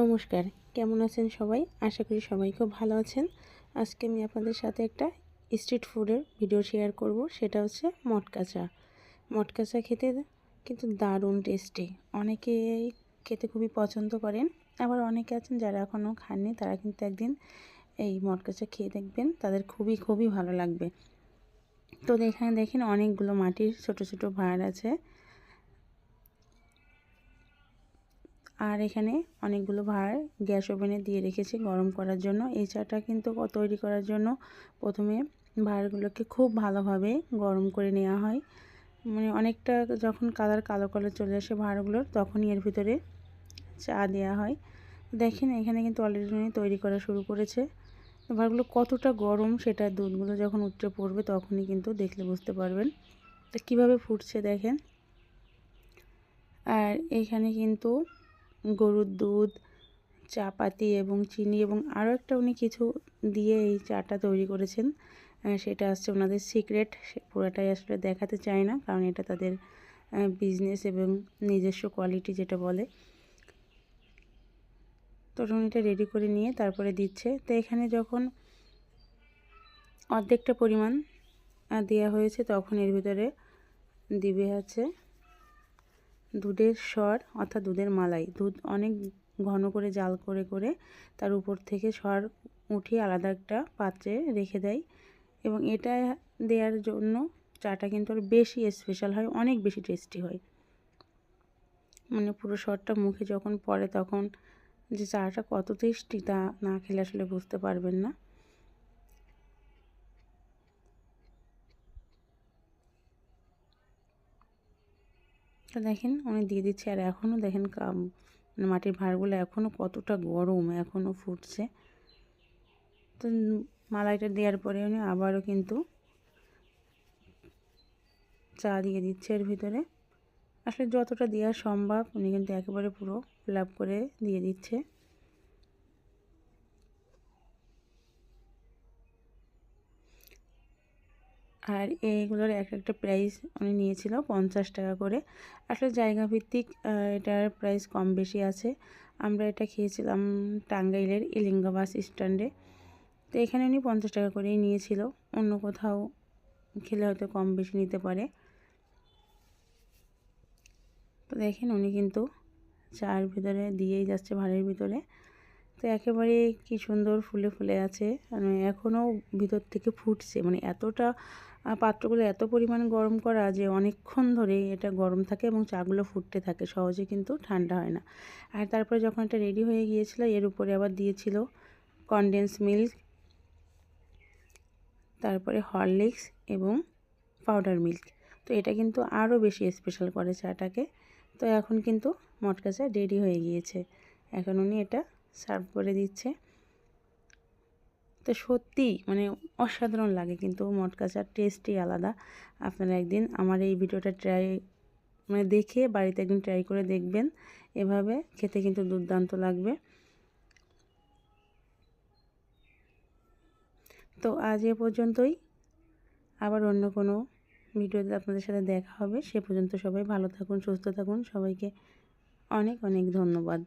নমস্কার, কেমন আছেন সবাই? আশা করি সবাই খুব ভালো আছেন। আজকে আমি আপনাদের সাথে একটা স্ট্রিট ফুডের ভিডিও শেয়ার করব, সেটা হচ্ছে মটকাচা। মটকাচা খেতে কিন্তু দারুণ টেস্টি অনেকেই খেতে খুবই পছন্দ করেন, আবার অনেকে আছেন যারা এখনও খাননি, তারা কিন্তু একদিন এই মটকাচা খেয়ে দেখবেন, তাদের খুবই খুবই ভালো লাগবে। তো এখানে দেখেন অনেকগুলো মাটির ছোট ছোট ভাঁড় আছে। আর এখানে অনেকগুলো ভাঁড় গ্যাস ওভেনে দিয়ে রেখেছি গরম করার জন্য। এই চাটা কিন্তু তৈরি করার জন্য প্রথমে ভাঁড়গুলোকে খুব ভালোভাবে গরম করে নেওয়া হয়। মানে অনেকটা যখন কালার কালো কালার চলে আসে ভাঁড়গুলোর তখনই এর ভিতরে চা দেওয়া হয়। দেখেন এখানে কিন্তু অলরেডি তৈরি করা শুরু করেছে। ভাঁড়গুলো কতটা গরম সেটা দুধগুলো যখন উঠে পড়বে তখনই কিন্তু দেখলে বুঝতে পারবেন। তো কীভাবে ফুটছে দেখেন। আর এখানে কিন্তু গরুর দুধ চা পাতি এবং চিনি এবং আরও একটা উনি কিছু দিয়ে এই চাটা তৈরি করেছেন। সেটা আসছে ওনাদের সিক্রেট। পুরোটাই আসলে দেখাতে চায় না, কারণ এটা তাদের বিজনেস এবং নিজস্ব কোয়ালিটি যেটা বলে। তো এটা রেডি করে নিয়ে তারপরে দিচ্ছে। তো এখানে যখন অর্ধেকটা পরিমাণ দেওয়া হয়েছে, তখন এর ভিতরে দিবে হচ্ছে দুধের স্বর অর্থাৎ দুধের মালাই। দুধ অনেক ঘন করে জাল করে করে তার উপর থেকে স্বর উঠিয়ে আলাদা একটা পাত্রে রেখে দেয় এবং এটা দেওয়ার জন্য চাটা কিন্তু আর বেশি স্পেশাল হয়, অনেক বেশি টেস্টি হয়। মানে পুরো সরটা মুখে যখন পড়ে তখন যে চাটা কত টেস্টি তা না খেলে আসলে বুঝতে পারবেন না। তো দেখেন উনি দিয়ে দিচ্ছে। আর এখনও দেখেন মানে মাটির ভাঁড়গুলো এখনও কতটা গরম এখনও ফুটছে। তো মালাইটা দেওয়ার পরে উনি আবারও কিন্তু চা দিয়ে দিচ্ছে এর ভিতরে। আসলে যতটা দেওয়া সম্ভব, উনি কিন্তু একেবারে পুরো ফিল করে দিয়ে দিচ্ছে। আর এইগুলোর এক একটা প্রাইস উনি নিয়েছিল পঞ্চাশ টাকা করে। আসলে জায়গা ভিত্তিক এটার প্রাইস কম বেশি আছে। আমরা এটা খেয়েছিলাম টাঙ্গাইলের ইলিঙ্গা বাস স্ট্যান্ডে তো এখানে উনি পঞ্চাশ টাকা করেই নিয়েছিল। অন্য কোথাও খেলে হয়তো কম বেশি নিতে পারে। তো দেখেন উনি কিন্তু চার ভিতরে দিয়েই যাচ্ছে ভাড়ের ভিতরে। তো একেবারে কি সুন্দর ফুলে ফুলে আছে। মানে এখনও ভিতর থেকে ফুটছে। মানে এতটা পাত্রগুলো এত পরিমাণ গরম করা যে অনেকক্ষণ ধরে এটা গরম থাকে এবং চাগুলো ফুটতে থাকে। সহজে কিন্তু ঠান্ডা হয় না। আর তারপরে যখন এটা রেডি হয়ে গিয়েছিল, এর উপরে আবার দিয়েছিল কনডেন্স মিল্ক তারপরে হরলিক্স এবং পাউডার মিল্ক তো এটা কিন্তু আরও বেশি স্পেশাল করে চাটাকে। তো এখন কিন্তু মটকা চা রেডি হয়ে গিয়েছে। এখন উনি এটা সার্ভ করে দিচ্ছে। তো সত্যি মানে অসাধারণ লাগে কিন্তু মটকা চার টেস্টই আলাদা। আপনারা একদিন আমার এই ভিডিওটা ট্রাই মানে দেখে বাড়িতে একদিন ট্রাই করে দেখবেন। এভাবে খেতে কিন্তু দুর্দান্ত লাগবে। তো আজ এ পর্যন্তই। আবার অন্য কোনো ভিডিওতে আপনাদের সাথে দেখা হবে। সে পর্যন্ত সবাই ভালো থাকুন, সুস্থ থাকুন। সবাইকে অনেক অনেক ধন্যবাদ।